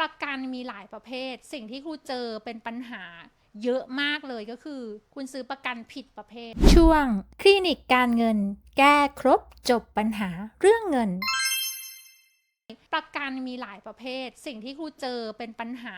ประกันมีหลายประเภท สิ่งที่ครูเจอเป็นปัญหาเยอะมากเลยก็คือ คุณซื้อประกันผิดประเภท ช่วง คลินิกการเงิน แก้ครบจบปัญหาเรื่องเงิน ประกันมีหลายประเภท สิ่งที่ครูเจอเป็นปัญหา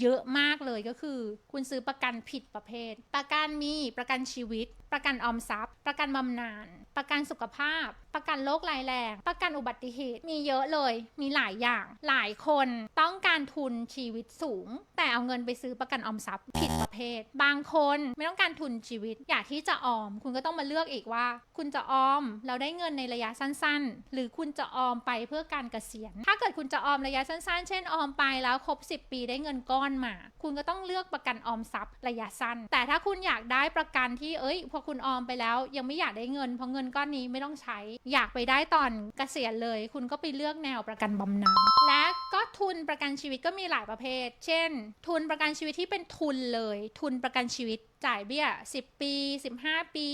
เยอะมากเลยก็คือ คุณซื้อประกันผิดประเภท ประกันมีประกันชีวิตประกันออมทรัพย์ ประกันบำนาญประกันสุขภาพ ประกันโรครายแรง ประกันอุบัติเหตุมีเยอะเลย มีหลายอย่าง หลายคนต้องการทุนชีวิตสูง แต่เอาเงินไปซื้อประกันออมทรัพย์ผิดประเภท บางคนไม่ต้องการทุนชีวิต อยากที่จะออม คุณก็ต้องมาเลือกอีกว่า คุณจะออมแล้วได้เงินในระยะสั้น ๆ หรือคุณจะออมไปเพื่อการเกษียณ ถ้าเกิดคุณจะออมระยะสั้น ๆ เช่นออมไปแล้วครบ 10 ปีได้เงินก้อนมา คุณก็ต้องเลือกประกันออมทรัพย์ระยะสั้น แต่ถ้าคุณอยากได้ประกันที่เอ้ยพอคุณออมไปแล้ว ยังไม่อยากได้เงิน เพราะเงินก้อนนี้ไม่ต้องใช้ อยากไปได้ตอนเกษียณเลย คุณก็ไปเลือกแนวประกันบำนาญและก็ทุนประกันชีวิตก็มีหลายประเภท เช่น ทุนประกันชีวิตที่เป็นทุนเลย ทุนประกันชีวิตจ่ายเบี้ย 10 ปี 15 ปี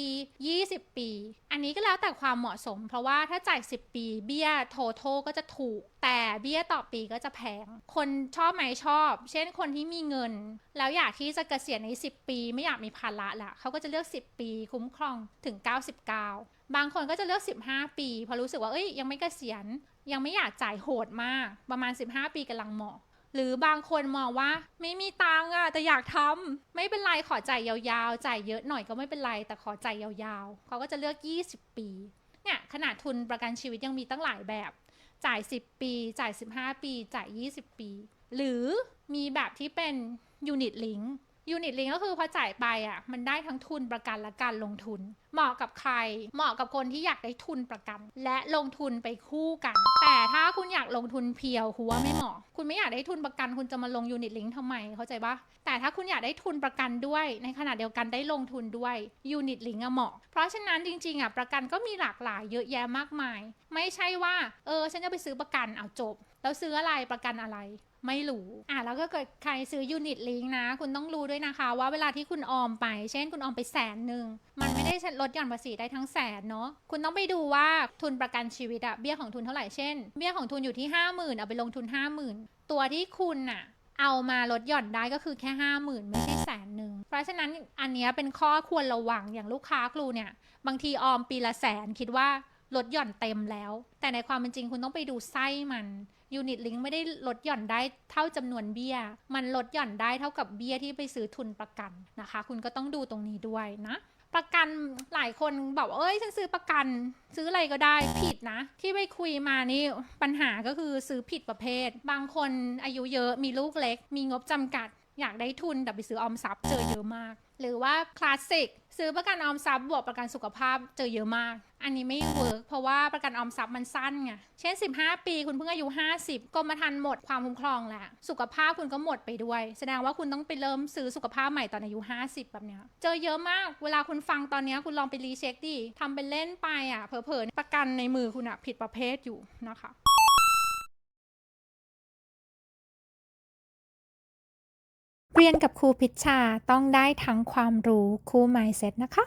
20 ปี อันนี้ก็แล้วแต่ความเหมาะสม เพราะว่าถ้าจ่าย 10 ปีเบี้ยโทโทก็จะถูก แต่เบี้ยต่อปีก็จะแพง คนชอบไหมชอบ เช่นคนที่มีเงิน แล้วอยากที่จะเกษียณใน 10 ปี ไม่อยากมีภาระละเขาก็จะเลือก 10 ปี คุ้มครองถึง 99 บางคนก็จะเลือก 15 ปีเพราะรู้สึกว่าเอ้ยยังไม่เกษียณยังไม่อยากจ่ายโหดมาก ประมาณ 15 ปีกำลังเหมาะ หรือบางคนมองว่าไม่มีตังค์อะแต่อยากทำไม่เป็นไรขอจ่ายยาวๆจ่ายเยอะหน่อยก็ไม่เป็นไรแต่ขอจ่ายยาวๆเขาก็จะเลือก 20 ปีเนี่ยขนาดทุนประกันชีวิตยังมีตั้งหลายแบบ จ่าย 10 ปี จ่าย 15 ปี จ่าย 20 ปี หรือมีแบบที่เป็นยูนิตลิงก์ ยูนิตเลงก็คือพอจ่ายไปอะมันได้ทั้งทุนประกันและการลงทุน เหมาะกับใคร เหมาะกับคนที่อยากได้ทุนประกัน และลงทุนไปคู่กัน แต่ถ้าคุณอยากลงทุนเพียวคุณว่าไม่เหมาะ คุณไม่อยากได้ทุนประกัน คุณจะมาลง Unit Link ทำไมเข้าใจปะแต่ถ้าคุณอยากได้ทุนประกันด้วย ในขณะเดียวกันได้ลงทุนด้วย Unit Link อะเหมาะ เพราะฉะนั้นจริงๆอะประกันก็มีหลากหลายเยอะแยะมากมาย ไม่ใช่ว่า เออฉันจะไปซื้อประกันเอาจบ แล้วซื้ออะไรประกันอะไร ไม่รู้อะแล้วก็เกิดใครซื้อยูนิตลิงนะ คุณต้องรู้ด้วยนะคะ ว่าเวลาที่คุณออมไป เช่นคุณออมไปแสนหนึ่งมันไม่ได้ลดหย่อนภาษีได้ทั้งแสนเนาะคุณต้องไปดูว่าทุนประกันชีวิตอะเบี้ยของทุนเท่าไหร่เช่นเบี้ยของทุนอยู่ที่ 5 0,000เอาไปลงทุน 50,000 ตัวที่คุณอะเอามาลดหย่อนได้ก็คือแค่ 50,000 ไม่ใช่แสนหนึ่ง เพราะฉะนั้นอันเนี้ยเป็นข้อควรระวังอย่างลูกค้าครูเนี่ย บางทีออมปีละแสนคิดว่าลดหย่อนเต็มแล้ว แต่ในความเป็นจริงคุณต้องไปดูไส้มัน ยูนิตลิงไม่ได้ลดหย่อนได้เท่าจำนวนเบี้ย มันลดหย่อนได้เท่ากับเบี้ยที่ไปซื้อทุนประกันนะคะ คุณก็ต้องดูตรงนี้ด้วยนะประกันหลายคนบอกว่าเอ้ยฉันซื้อประกัน ซื้ออะไรก็ได้ผิดนะ ที่ไปคุยมานี่ปัญหาก็คือซื้อผิดประเภท บางคนอายุเยอะมีลูกเล็ก มีงบจำกัด อยากได้ทุนแต่ไปซื้อออมทรัพย์เจอเยอะมาก หรือว่าคลาสสิกซื้อประกันออมทรัพย์บวกประกันสุขภาพเจอเยอะมาก อันนี้ไม่เวิร์กเพราะว่าประกันออมทรัพย์มันสั้นไง เช่น 15 ปีคุณเพิ่งอายุ 50กรมธรรม์หมดความคุ้มครองแล้วสุขภาพคุณก็หมดไปด้วย แสดงว่าคุณต้องไปเริ่มซื้อสุขภาพใหม่ตอนอายุ 50 แบบเนี้ย เจอเยอะมาก เวลาคุณฟังตอนนี้คุณลองไปรีเช็คดิทำเป็นเล่นไปอะเผลอๆประกันในมือคุณอะผิดประเภทอยู่นะคะ รียนกับครูพิชชาต้องได้ทั้งความรู้คู่ mindset นะคะ